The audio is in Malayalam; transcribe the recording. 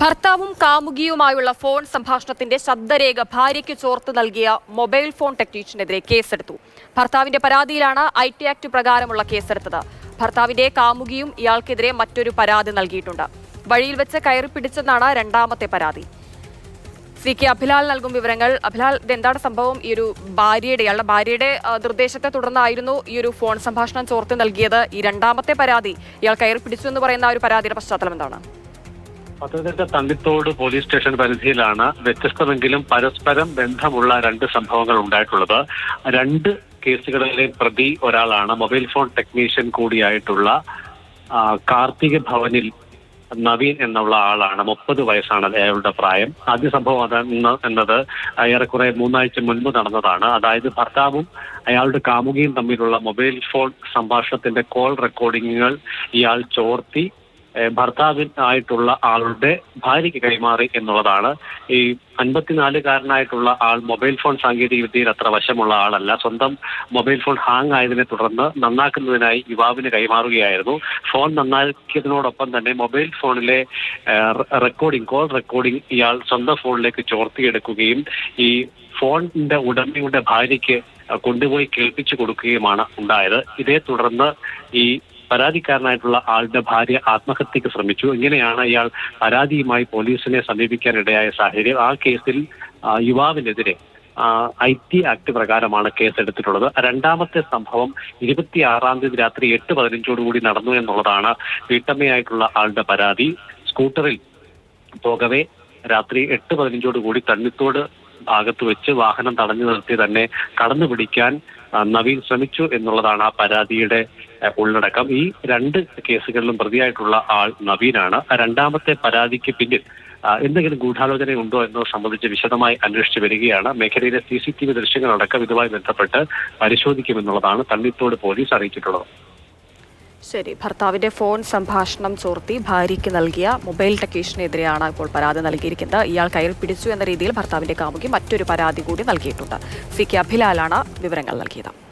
ഭർത്താവും കാമുകിയുമായുള്ള ഫോൺ സംഭാഷണത്തിന്റെ ശബ്ദരേഖ ഭാര്യയ്ക്ക് ചോർത്ത് നൽകിയ മൊബൈൽ ഫോൺ ടെക്നീഷ്യനെതിരെ കേസെടുത്തു. ഭർത്താവിന്റെ പരാതിയിലാണ് ഐ ടി ആക്ട് പ്രകാരമുള്ള കേസെടുത്തത്. ഭർത്താവിന്റെ കാമുകിയും ഇയാൾക്കെതിരെ മറ്റൊരു പരാതി നൽകിയിട്ടുണ്ട്. വഴിയിൽ വെച്ച് കയറി പിടിച്ചെന്നാണ് രണ്ടാമത്തെ പരാതി. സി കെ അഭിലാൽ നൽകും വിവരങ്ങൾ. അഭിലാൽ ഇതെന്താണ് സംഭവം? ഈ ഒരു ഭാര്യയുടെ ഇയാളുടെ ഭാര്യയുടെ നിർദ്ദേശത്തെ തുടർന്നായിരുന്നു ഈ ഒരു ഫോൺ സംഭാഷണം ചോർത്ത് നൽകിയത്. ഈ രണ്ടാമത്തെ പരാതി ഇയാൾ കയറി പിടിച്ചു എന്ന് പറയുന്ന ആ ഒരു പരാതിയുടെ പശ്ചാത്തലം എന്താണ്? പത്തനംതിട്ട തണ്ടിത്തോട് പോലീസ് സ്റ്റേഷൻ പരിധിയിലാണ് വ്യത്യസ്തമെങ്കിലും പരസ്പരം ബന്ധമുള്ള രണ്ട് സംഭവങ്ങൾ ഉണ്ടായിട്ടുള്ളത്. രണ്ട് കേസുകളിലെ പ്രതി ഒരാളാണ്. മൊബൈൽ ഫോൺ ടെക്നീഷ്യൻ കൂടിയായിട്ടുള്ള കാർത്തിക ഭവനിൽ നവീൻ എന്നുള്ള ആളാണ്. മുപ്പത് വയസ്സാണ് അയാളുടെ പ്രായം. ആദ്യ സംഭവം അത് ഇന്ന് എന്നത് ഏറെക്കുറെ മൂന്നാഴ്ച മുൻപ് നടന്നതാണ്. അതായത് ഭർത്താവും അയാളുടെ കാമുകിയും തമ്മിലുള്ള മൊബൈൽ ഫോൺ സംഭാഷണത്തിന്റെ കോൾ റെക്കോർഡിങ്ങുകൾ ഇയാൾ ചോർത്തി ഏഹ് ഭർത്താവിനായിട്ടുള്ള ആളുടെ ഭാര്യയ്ക്ക് കൈമാറി എന്നുള്ളതാണ്. ഈ അൻപത്തിനാലുകാരനായിട്ടുള്ള ആൾ മൊബൈൽ ഫോൺ സാങ്കേതിക വിദ്യയിൽ അത്ര വശമുള്ള ആളല്ല. സ്വന്തം മൊബൈൽ ഫോൺ ഹാങ് ആയതിനെ തുടർന്ന് നന്നാക്കുന്നതിനായി യുവാവിന് കൈമാറുകയായിരുന്നു. ഫോൺ നന്നാക്കിയതിനോടൊപ്പം തന്നെ മൊബൈൽ ഫോണിലെ റെക്കോർഡിംഗ് കോൾ റെക്കോർഡിംഗ് ഇയാൾ സ്വന്തം ഫോണിലേക്ക് ചോർത്തിയെടുക്കുകയും ഈ ഫോണിന്റെ ഉടമയുടെ ഭാര്യയ്ക്ക് കൊണ്ടുപോയി കേൾപ്പിച്ചു കൊടുക്കുകയുമാണ് ഉണ്ടായത്. ഇതേ തുടർന്ന് ഈ പരാതിക്കാരനായിട്ടുള്ള ആളുടെ ഭാര്യ ആത്മഹത്യക്ക് ശ്രമിച്ചു. ഇങ്ങനെയാണ് ഇയാൾ പരാതിയുമായി പോലീസിനെ സമീപിക്കാനിടയായ സാഹചര്യം. ആ കേസിൽ യുവാവിനെതിരെ ഐ ടി ആക്ട് പ്രകാരമാണ് കേസെടുത്തിട്ടുള്ളത്. രണ്ടാമത്തെ സംഭവം ഇരുപത്തിയാറാം തീയതി രാത്രി എട്ട് പതിനഞ്ചോടുകൂടി നടന്നു എന്നുള്ളതാണ് വീട്ടമ്മയായിട്ടുള്ള ആളുടെ പരാതി. സ്കൂട്ടറിൽ പോകവേ രാത്രി എട്ട് പതിനഞ്ചോടുകൂടി തണ്ണിത്തോട് ഭാഗത്ത് വെച്ച് വാഹനം തടഞ്ഞു നിർത്തി തന്നെ കടന്നു പിടിക്കാൻ നവീൻ ശ്രമിച്ചു എന്നുള്ളതാണ് ആ പരാതിയുടെ ഉള്ളടക്കം. ഈ രണ്ട് കേസുകളിലും പ്രതിയായിട്ടുള്ള ആൾ നവീനാണ്. രണ്ടാമത്തെ പരാതിക്ക് പിന്നിൽ എന്തെങ്കിലും ഗൂഢാലോചന ഉണ്ടോ എന്നത് സംബന്ധിച്ച് വിശദമായി അന്വേഷിച്ചു വരികയാണ്. മേഖലയിലെ സി സി ടി വി ദൃശ്യങ്ങളടക്കം ഇതുമായി ബന്ധപ്പെട്ട് പരിശോധിക്കുമെന്നുള്ളതാണ് തള്ളിത്തോട് പോലീസ് അറിയിച്ചിട്ടുള്ളത്. ശരി ഭർത്താവിന്റെ ഫോൺ സംഭാഷണം ചോർത്തി ഭാര്യയ്ക്ക് നൽകിയ മൊബൈൽ ടെക്നീഷ്യനെതിരെയാണ് ഇപ്പോൾ പരാതി നൽകിയിരിക്കുന്നത്. ഇയാൾ കയ്യിൽ പിടിച്ചു എന്ന രീതിയിൽ ഭർത്താവിന്റെ കാമുകി മറ്റൊരു പരാതി കൂടി നൽകിയിട്ടുണ്ട്. സി കെ അഭിലാലാണ് വിവരങ്ങൾ നൽകിയത്.